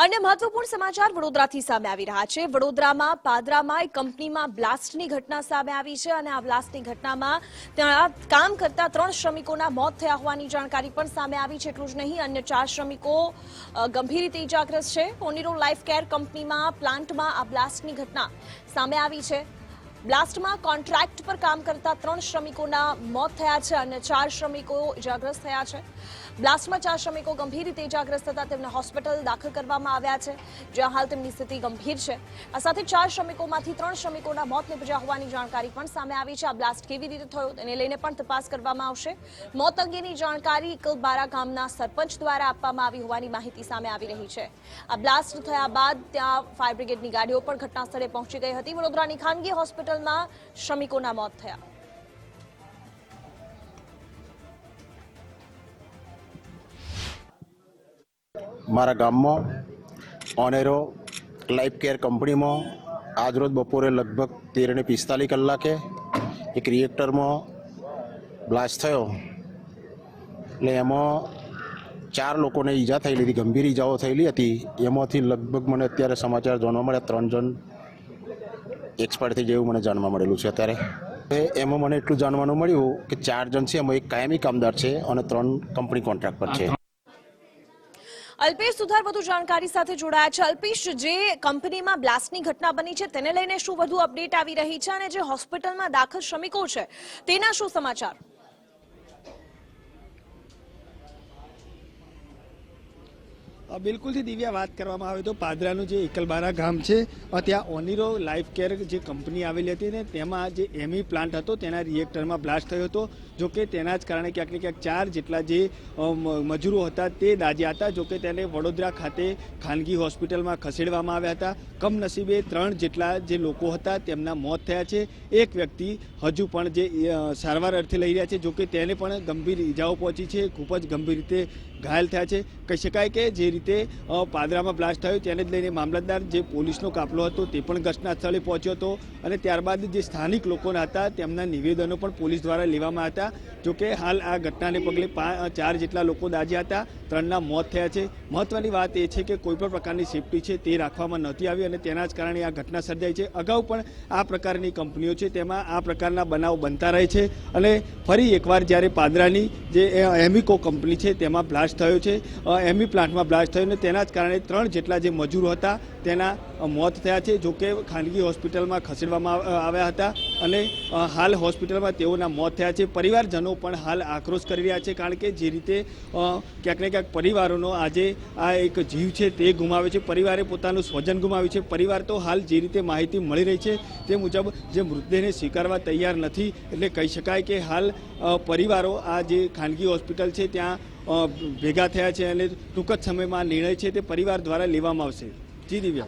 અન્ય મહત્વપૂર્ણ સમાચાર વડોદરાથી સામે આવી રહ્યા છે. વડોદરામાં પાદરામાં એક કંપનીમાં બ્લાસ્ટની ઘટના સામે આવી છે અને આ બ્લાસ્ટની ઘટનામાં ત્યાં કામ કરતા ત્રણ શ્રમિકોના મોત થયા હોવાની જાણકારી પણ સામે આવી છે. એટલું જ નહીં, અન્ય ચાર શ્રમિકો ગંભીર રીતે ઇજાગ્રસ્ત છે. ઓનિરો લાઈફ કેર કંપનીમાં પ્લાન્ટમાં આ બ્લાસ્ટની ઘટના સામે આવી છે. બ્લાસ્ટમાં કોન્ટ્રાક્ટ પર કામ કરતા ત્રણ શ્રમિકોના મોત થયા છે અને ચાર શ્રમિકો ઇજાગ્રસ્ત થયા છે. બ્લાસ્ટમાં ચાર શ્રમિકો ગંભીર રીતે ઇજાગ્રસ્ત થતા તેમને હોસ્પિટલ દાખલ કરવામાં આવ્યા છે, જ્યાં હાલ તેમની સ્થિતિ ગંભીર છે. આ સાથે ચાર શ્રમિકોમાંથી ત્રણ શ્રમિકોના મોત નિપજ્યા હોવાની જાણકારી પણ સામે આવી છે. આ બ્લાસ્ટ કેવી રીતે થયો તેને લઈને પણ તપાસ કરવામાં આવશે. મોત અંગેની જાણકારી કલબારા ગામના સરપંચ દ્વારા આપવામાં આવી હોવાની માહિતી સામે આવી રહી છે. આ બ્લાસ્ટ થયા બાદ ત્યાં ફાયર બ્રિગેડની ગાડીઓ પણ ઘટના સ્થળે પહોંચી ગઈ હતી. વડોદરાની ખાનગી હોસ્પિટલમાં શ્રમિકોના મોત થયા. મારા ગામમાં ઓનેરો લાઈફ કેર કંપનીમાં આજરોજ બપોરે લગભગ તેર ને પિસ્તાલીસ કલાકે એક રિએક્ટરમાં બ્લાસ્ટ થયો. એટલે એમાં ચાર લોકોને ઈજા થયેલી હતી, ગંભીર ઈજાઓ થયેલી હતી. એમાંથી લગભગ મને અત્યારે સમાચાર જાણવા મળ્યા ત્રણ જણ એક્સપાયર થઈ જેવું મને જાણવા મળેલું છે અત્યારે. એમાં મને એટલું જાણવાનું મળ્યું કે ચાર જણ છે, એમાં એક કાયમી કામદાર છે અને ત્રણ કંપની કોન્ટ્રાક્ટ પર છે. અલ્પેશ સુથાર વધુ જાણકારી સાથે જોડાયા છે. અલ્પેશ, જે કંપનીમાં બ્લાસ્ટની ઘટના બની છે, તેને લઈને શું વધુ અપડેટ આવી રહી છે અને જે હોસ્પિટલમાં દાખલ શ્રમિકો છે, તેના શું સમાચાર? બિલકુલથી દિવ્યા વાત કરવામાં આવે તો પાદરાનું જે એકલબારા ગામ છે ત્યાં ઓનિરો લાઈફ કેર જે કંપની આવેલી હતી ને, તેમાં જે એમી પ્લાન્ટ હતો, તેના રિએક્ટરમાં બ્લાસ્ટ થયો હતો. જો કે તેના જ કારણે ક્યાંક ને ક્યાંક ચાર જેટલા જે મજૂરો હતા તે દાજ્યા હતા. જો કે તેને વડોદરા ખાતે ખાનગી હોસ્પિટલમાં ખસેડવામાં આવ્યા હતા. કમનસીબે ત્રણ જેટલા જે લોકો હતા તેમના મોત થયા છે. એક વ્યક્તિ હજુ પણ જે સારવાર અર્થે લઈ રહ્યા છે. જો કે તેને પણ ગંભીર ઈજાઓ પહોંચી છે. ખૂબ જ ગંભીર રીતે ઘાયલ થયા છે. કહી શકાય કે જે રીતે પાદરામાં બ્લાસ્ટ થયો, તેને જ લઈને મામલતદાર જે પોલીસનો કાફલો હતો તે પણ ઘટના સ્થળે પહોંચ્યો હતો અને ત્યારબાદ જે સ્થાનિક લોકોના હતા તેમના નિવેદનો પણ પોલીસ દ્વારા લેવામાં હતા. જોકે હાલ આ ઘટનાને પગલે ચાર જેટલા લોકો દાજ્યા હતા, ત્રણના મોત થયા છે. મહત્વની વાત એ છે કે કોઈ પણ પ્રકારની સેફટી છે તે રાખવામાં નહોતી આવી અને તેના જ કારણે આ ઘટના સર્જાઈ છે. અગાઉ પણ આ પ્રકારની કંપનીઓ છે તેમાં આ પ્રકારના બનાવ બનતા રહે છે અને ફરી એકવાર જ્યારે પાદરાની જે એમિકો કંપની છે તેમાં બ્લાસ્ટ થયો છે. એમી પ્લાન્ટમાં બ્લાસ્ટ થયો અને તેના જ કારણે ત્રણ જેટલા જે મજૂરો હતા, તેના મોત થયા છે, જોકે ખાનગી હોસ્પિટલમાં ખસેડવામાં આવ્યા હતા. અને હાલ હોસ્પિટલમાં તેઓના મોત થયા છે. પરિવારજનો પણ હાલ આક્રોશ કરી રહ્યા છે, કારણ કે જે રીતે ક્યાંક ને ક્યાંક પરિવારોનો આજે આ એક જીવ છે તે ગુમાવે છે. પરિવારે પોતાનું સ્વજન ગુમાવ્યું છે. પરિવાર તો હાલ જે રીતે માહિતી મળી રહી છે તે મુજબ જે મૃતદેહને સ્વીકારવા તૈયાર નથી, એટલે કહી શકાય કે હાલ પરિવારો આ જે ખાનગી હોસ્પિટલ છે ત્યાં ભેગા થયા છે અને ટૂંક જ સમયમાં નિર્ણય છે તે પરિવાર દ્વારા લેવામાં આવશે. જી દિવ્યા.